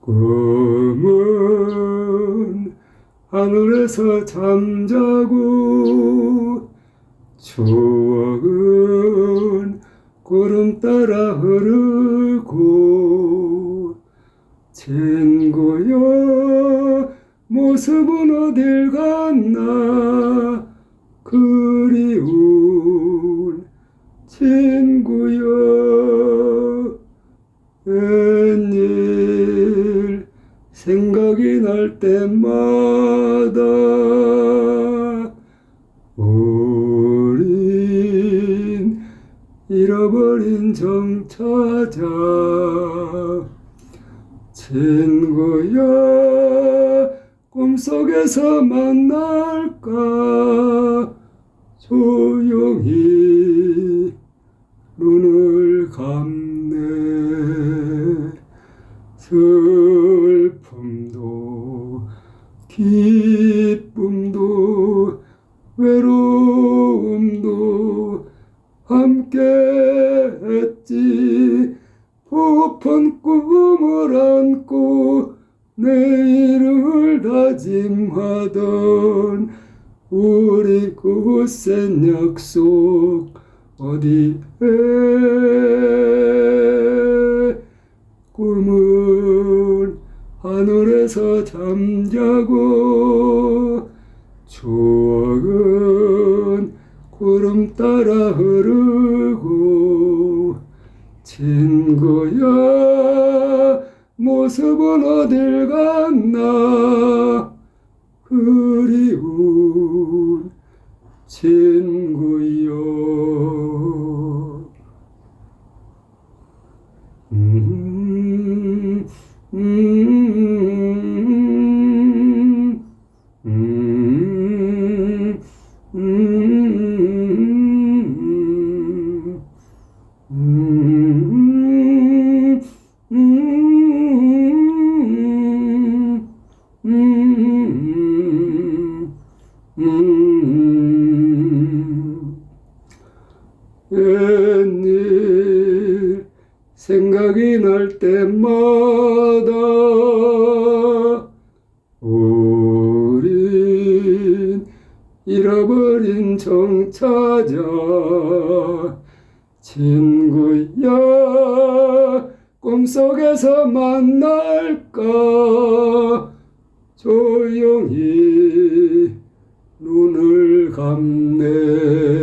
꿈은 하늘에서 잠자고 추억은 구름 따라 흐르고 친구여 모습은 어딜 갔나? 그리운 친구여 생각이 날 때마다 우린 잃어버린 정 찾아 친구야 꿈속에서 만날까? 조용히 눈을 감네 기쁨도 외로움도 함께 했지. 부푼 꿈을 안고 내일을 다짐하던 우리 굳센 약속 어디에 꿈은 하늘에서 잠자고 추억은 구름 따라 흐르고 친구야. 모습은 어딜 갔나? 그리운 친 웬일 생각이 날 때마다 우린 잃어버린 정 찾아 친구야 꿈속에서 만날까? 조용히 눈을 감네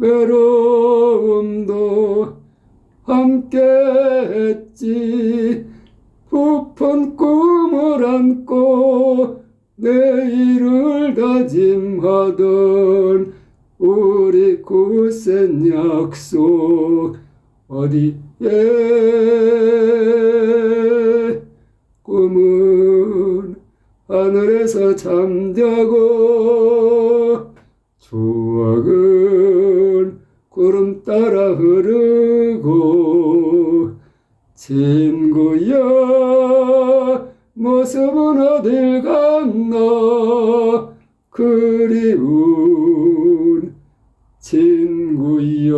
외로움도 함께 했지. 부푼 꿈을 안고 내일을 다짐하던 우리 굳센 약속 어디에? 꿈은 하늘에서 잠자고 추억은 구름 따라 흐르고 친구야 모습은 어딜 갔나 그리운 친구여